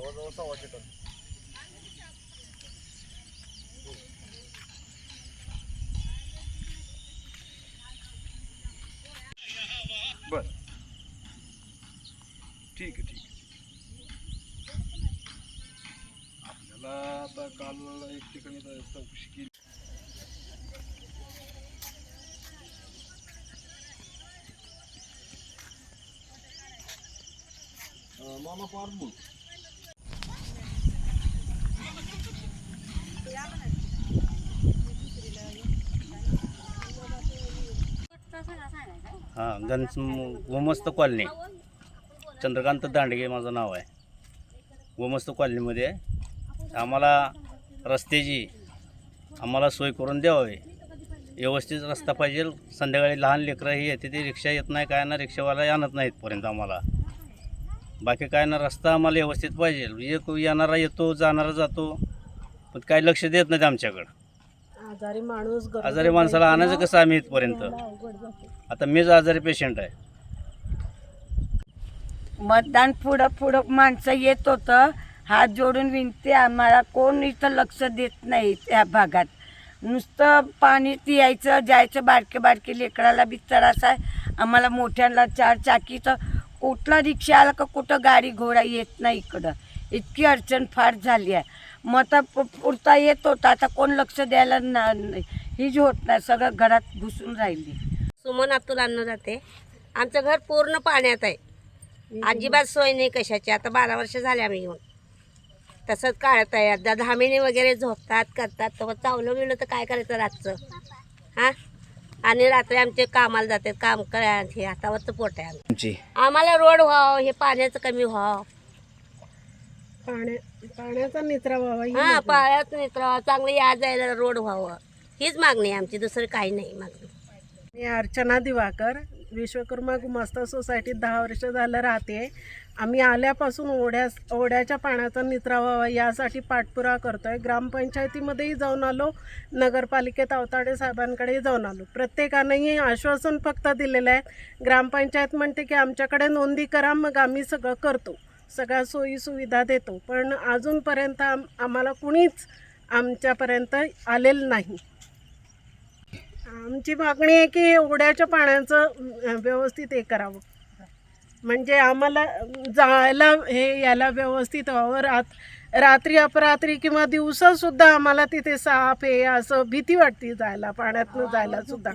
जवळजवळ सव्वाशे टन बर. ठीक आहे ठीक आपल्याला आता काल एक ठिकाणी चौकशी केली. अं, मामा पारबुल हां गण गोमस्त कॉलनी. चंद्रकांत दांडगे माझं नाव आहे. गोमस्त कॉलनीमध्ये आहे. आम्हाला रस्त्याची आम्हाला सोय करून द्यावी. व्यवस्थित रस्ता पाहिजे. संध्याकाळी लहान लेकरं ही येते ती रिक्षा येत नाही काय ना रिक्षावाला आणत नाही इथपर्यंत आम्हाला. बाकी काय ना रस्ता आम्हाला व्यवस्थित पाहिजे. एक येणारा येतो जाणारा जातो. पण काही लक्ष देत नाहीत आमच्याकडं. आजारी माणूस आजारी माणसाला आणायचं कसं आम्ही इथपर्यंत? यायला अवघड जाते. आता मीच आजारी पेशंट आहे. मतदान पुढं पुढं माणसं येत होतं. हात जोडून विनते आम्हाला कोण इथं लक्ष देत नाही त्या भागात. नुसतं पाणी यायचं जायचं बारके बारके लेकराला बी त्रास आहे. आम्हाला मोठ्यांना चार चाकीचं कुठला रिक्षा आला का कुठं गाडी घोडा येत नाही इकडं. इतकी अडचण फार झाली आहे. मग आता पु- पुरता येत होता. आता कोण लक्ष द्यायला ना हीच होत नाही. सगळं घरात घुसून राहिली. सुमन अब्दुल अन्न जाते. आमचं घर पूर्ण पाण्यात आहे. अजिबात सोय नाही कशाची. आता बारा वर्ष झाले आम्ही येऊन. तसंच काढत आहे. आता धामिणी वगैरे झोपतात करतात. तर मग चावलं बिवलं तर काय करायचं रातचं? हां? आणि रात्री आमचे कामाला जातात काम करा हे हातावरचं पोट आहे आमचं. तुमची आम्हाला रोड व्हावं हे पाण्याचं कमी व्हावं पाण्या पाण्याचा निचरा व्हावा ही हां मागणी. पाण्यात मित्र चांगलं या जायला रोड व्हावं हीच मागणी आहे आमची दुसरं काही नाही मागणी मी अर्चना दिवाकर विश्वकर्मा गुमास्ता सोसायटीत दहा वर्ष झालं राहते. आम्ही आल्यापासून ओढ्या ओढ्याच्या पाण्याचा निचरा व्हावा यासाठी पाठपुरावा करतोय. ग्रामपंचायतीमध्येही जाऊन आलो. नगरपालिकेत अवताडे साहेबांकडेही जाऊन आलो. प्रत्येकानंही आश्वासन फक्त दिलेलं आहे. ग्रामपंचायत म्हणते की आमच्याकडे नोंदी करा मग आम्ही सगळं करतो. सगळ्या सोयीसुविधा देतो. पण अजूनपर्यंत आम आम्हाला कुणीच आमच्यापर्यंत आलेलं नाही. आमची मागणी आहे की ओढ्याच्या पाण्याचं व्यवस्थित हे करावं. म्हणजे आम्हाला जायला हे याला व्यवस्थित व्हावं रात रात्री अपरात्री किंवा दिवसासुद्धा आम्हाला तिथे साप हे असं भीती वाटते जायला पाण्यातनं जायला सुद्धा.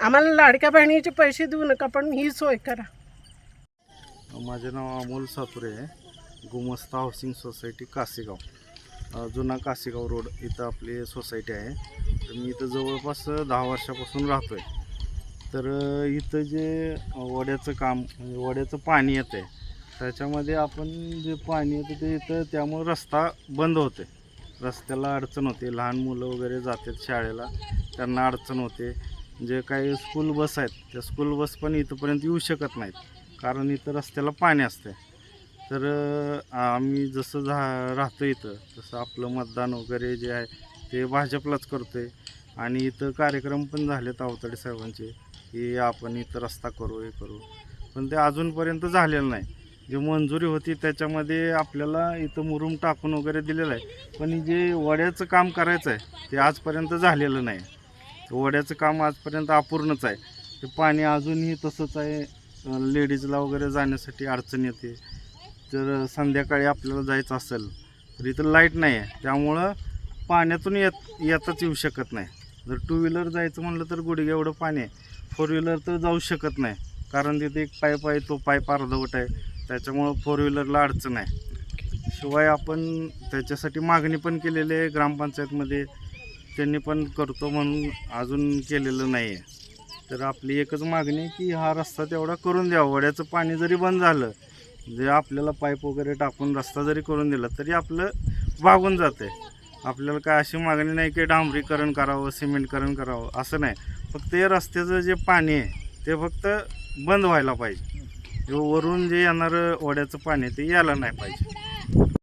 आम्हाला लाडक्या बहिणीचे पैसे देऊ नका पण ही सोय करा. माझे नाव अमोल सातुरे आहे. गुमस्ता हाऊसिंग सोसायटी कासेगाव जुना कासेगाव रोड इथं आपली सोसायटी आहे. तर मी इथं जवळपास दहा वर्षापासून राहतो आहे तर इथं जे वड्याचं काम म्हणजे वड्याचं पाणी येतं आहे त्याच्यामध्ये आपण जे पाणी येतं ते इथं त्यामुळं रस्ता बंद होते रस्त्याला अडचण होते. लहान मुलं वगैरे जातात शाळेला त्यांना अडचण होते. जे काही स्कूल बस आहेत त्या स्कूल बस पण इथंपर्यंत येऊ शकत नाहीत कारण इथं रस्त्याला पाणी असते तर आम्ही जसं झा राहतो इथं तसं आपलं मतदान वगैरे जे आहे ते भाजपलाच करतो आहे आणि इथं कार्यक्रम पण झालेत अवताडे साहेबांचे. की आपण इथं रस्ता करू हे करू. पण ते अजूनपर्यंत झालेलं नाही. जे मंजुरी होती त्याच्यामध्ये आपल्याला इथं मुरुम टाकून वगैरे दिलेलं आहे. पण जे वड्याचं काम करायचं आहे ते आजपर्यंत झालेलं नाही. वड्याचं काम आजपर्यंत अपूर्णच आहे. ते पाणी अजूनही तसंच आहे. लेडीजला वगैरे जाण्यासाठी अडचण येते. जर संध्याकाळी आपल्याला जायचं असेल तर इथं लाइट नाही आहे. त्यामुळं पाण्यातून येत येताच येऊ शकत नाही. जर टू व्हीलर जायचं म्हणलं तर गुडघे एवढं पाणी आहे. फोर व्हीलर तर जाऊ शकत नाही. कारण तिथे एक पाईप आहे तो पाईप अर्धवट आहे. त्याच्यामुळं फोर व्हीलरला अडचण आहे. शिवाय आपण त्याच्यासाठी मागणी पण केलेली आहे ग्रामपंचायतमध्ये. त्यांनी पण करतो म्हणून अजून केलेलं नाही आहे तर आपली एकच मागणी आहे की हा रस्ता तेवढा करून द्यावा. वड्याचं पाणी जरी बंद झालं जे आपल्याला पाईप वगैरे टाकून रस्ता जरी करून दिला तरी आपलं भागून जाते आपल्याला काय अशी मागणी नाही की डांबरीकरण करावं सिमेंटकरण करावं असं नाही. फक्त हे रस्त्याचं जे पाणी आहे ते फक्त बंद व्हायला पाहिजे. वरून जे येणारं ओढ्याचं पाणी आहे ते यायला नाही पाहिजे.